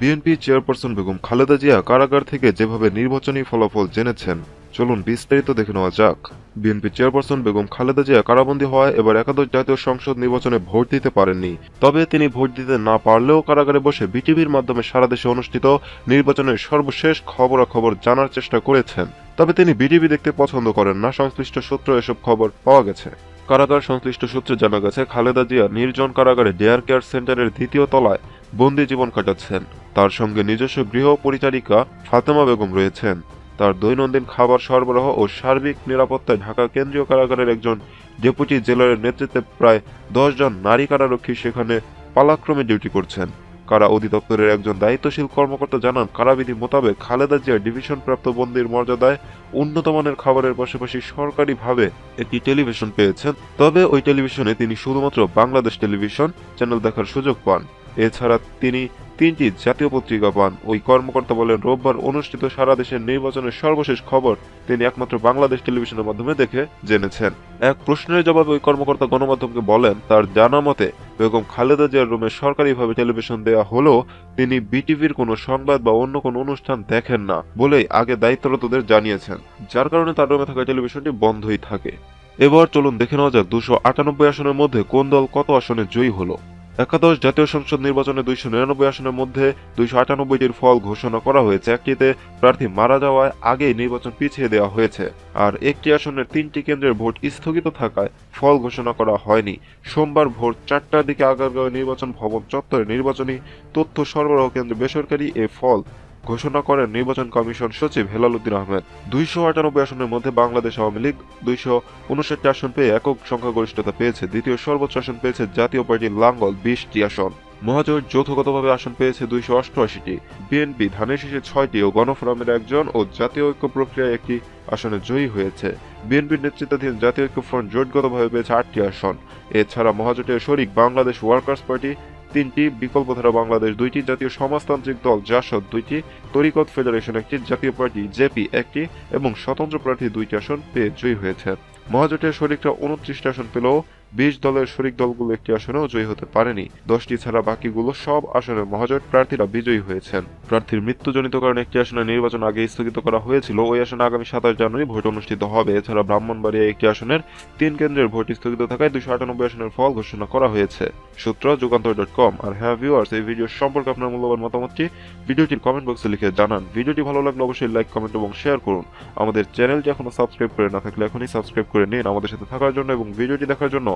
BNP chairperson Begum Khaleda Zia কারাগার থেকে যেভাবে নির্বাচনী ফলাফল জেনেছেন, চলুন বিস্তারিত দেখে নেওয়া যাক। বিএনপি চেয়ারপারসন বেগম খালেদা জিয়া কারাবন্দী হওয়ায় এবার একাদশ জাতীয় সংসদ নির্বাচনে ভোট দিতে পারেননি। তবে তিনি ভোট দিতে না পারলেও কারাগারে বসে বিটিভির মাধ্যমে সারা দেশে অনুষ্ঠিত নির্বাচনের সর্বশেষ খবরাখবর জানার চেষ্টা করেছেন। তবে তিনি বিটিভি দেখতে পছন্দ করেন না, সংশ্লিষ্ট সূত্র এসব খবর পাওয়া গেছে। কারাগার সংশ্লিষ্ট সূত্রে জানা গেছে, খালেদা জিয়া নির্জন কারাগারে ডেয়ার কেয়ার সেন্টারের দ্বিতীয় তলায় বন্দি জীবন কাটাচ্ছেন। তার সঙ্গে নিজস্ব গৃহ পরিচারিকা ফাতেমা বেগম রয়েছেন। তার দৈনন্দিন খাবার সরবরাহ ও সার্বিক নিরাপত্তায় ঢাকা কেন্দ্রীয় কারাগারের একজন ডেপুটি জেলারের নেতৃত্বে প্রায় দশ জন নারী কারারক্ষী সেখানে পালাক্রমে ডিউটি করছেন। কারা অধিদপ্তরের একজন দায়িত্বশীল কর্মকর্তা জানান, কারাবিধি মোতাবেক খালেদা জিয়া ডিভিশন প্রাপ্ত বন্দির মর্যাদায় উন্নত মানের খাবারের পাশাপাশি সরকারিভাবে একটি টেলিভিশন পেয়েছেন। তবে ওই টেলিভিশনে তিনি শুধুমাত্র বাংলাদেশ টেলিভিশন চ্যানেল দেখার সুযোগ পান। এছাড়া তিনি তিনটি জাতীয় পত্রিকা পান। ওই কর্মকর্তা বলেন, রোববার অনুষ্ঠিত সারা দেশের নির্বাচনের সর্বশেষ খবর তিনি একমাত্র বাংলাদেশ টেলিভিশনের মাধ্যমে দেখে জেনেছেন। এক প্রশ্নের জবাবে ওই কর্মকর্তা গণমাধ্যমকে বলেন, তার জানা মতে বেগম খালেদা জিয়ার রুমে সরকারিভাবে টেলিভিশন দেয়া হলেও তিনি বিটিভির কোনো সংবাদ বা অন্য কোনো অনুষ্ঠান দেখেন না বলেই আগে দায়িত্বরতদের জানিয়েছেন, যার কারণে তার রুমে থাকা টেলিভিশনটি বন্ধই থাকে। এবার চলুন দেখে নেওয়া যাক দুশো আটানব্বই আসনের মধ্যে কোন দল কত আসনে জয়ী হলো। একাদশ জাতীয় সংসদ নির্বাচনে দুইশো নিরানব্বই আসনের মধ্যে দুইশো আটানব্বইটির ফল ঘোষণা করা হয়েছে। একটিতে প্রার্থী মারা যাওয়ায় আগেই নির্বাচন পিছিয়ে দেওয়া হয়েছে। আর একটি আসনের তিনটি কেন্দ্রের ভোট স্থগিত থাকায় ফল ঘোষণা করা হয়নি। সোমবার ভোর চারটার দিকে আগারগাঁও নির্বাচন ভবন চত্বরে নির্বাচনী তথ্য সরবরাহ কেন্দ্র বেসরকারি এ ফল ঘোষণা করেন নির্বাচন কমিশন সচিব হেলাল উদ্দিন আহমেদ। দুইশো আটানব্বই আসনের মধ্যে বাংলাদেশ আওয়ামী লীগ দুইশো উনষাটটি আসন পেয়ে একক সংখ্যাগরিষ্ঠতা পেয়েছে। দ্বিতীয় সর্বোচ্চ আসন পেয়েছে জাতীয় পার্টি লাঙ্গল বিশটি আসন। মহাজোট যৌথগতভাবে আসন পেয়েছে দুইশো অষ্টআশিটি। বিএনপি ধানের শীষে ছয়টি ও গণফোরামের একজন ও জাতীয় ঐক্য প্রক্রিয়ায় একটি আসনে জয়ী হয়েছে। বিএনপির নেতৃত্বাধীন জাতীয় ঐক্য ফ্রন্ট জোটগতভাবে পেয়েছে আটটি আসন। এছাড়া মহাজোটের শরিক বাংলাদেশ ওয়ার্কার্স পার্টি তিনটি বিকল্পধারা বাংলাদেশ, দুইটি জাতীয় সমাজতান্ত্রিক দল, জাসদ দুইটি, তরিকত ফেডারেশন একটি, জাতীয় পার্টি জেপি একটি, এবং স্বতন্ত্র প্রার্থী দুইটি আসন পেয়ে জয়ী হয়েছে। মহাজোটের শরিকরা উনত্রিশটি আসন পেলেও বিশ দলের শরিক দলগুলো একটি আসনেও জয়ী হতে পারেনি। দশটি ছাড়া বাকিগুলো সব আসনে মহাজোট প্রার্থীরা বিজয়ী হয়েছেন। প্রার্থীর মৃত্যুজনিত কারণে একটি আসনে নির্বাচন আগে স্থগিত করা হয়েছিল। ওই আসনে আগামী সাতাশ জানুয়ারি ভোট অনুষ্ঠিত হবে। এছাড়া ব্রাহ্মণবাড়িয়া একটি আসনের তিন কেন্দ্রের ভোট স্থগিত থাকায় দুশো আটানব্বই আসনের ফল ঘোষণা করা হয়েছে। সূত্র যুগান্তর ডট কম। আর হ্যাঁ ভিউয়ার্স এই ভিডিও সম্পর্কে আপনার মূল্যবান মতামতটি ভিডিওটির কমেন্ট বক্সে লিখে জানান। ভিডিওটি ভালো লাগলে অবশ্যই লাইক কমেন্ট এবং শেয়ার করুন। আমাদের চ্যানেলটি এখনও সাবস্ক্রাইব করে না থাকলে এখনই সাবস্ক্রাইব করে নিন। আমাদের সাথে থাকার জন্য এবং ভিডিওটি দেখার জন্য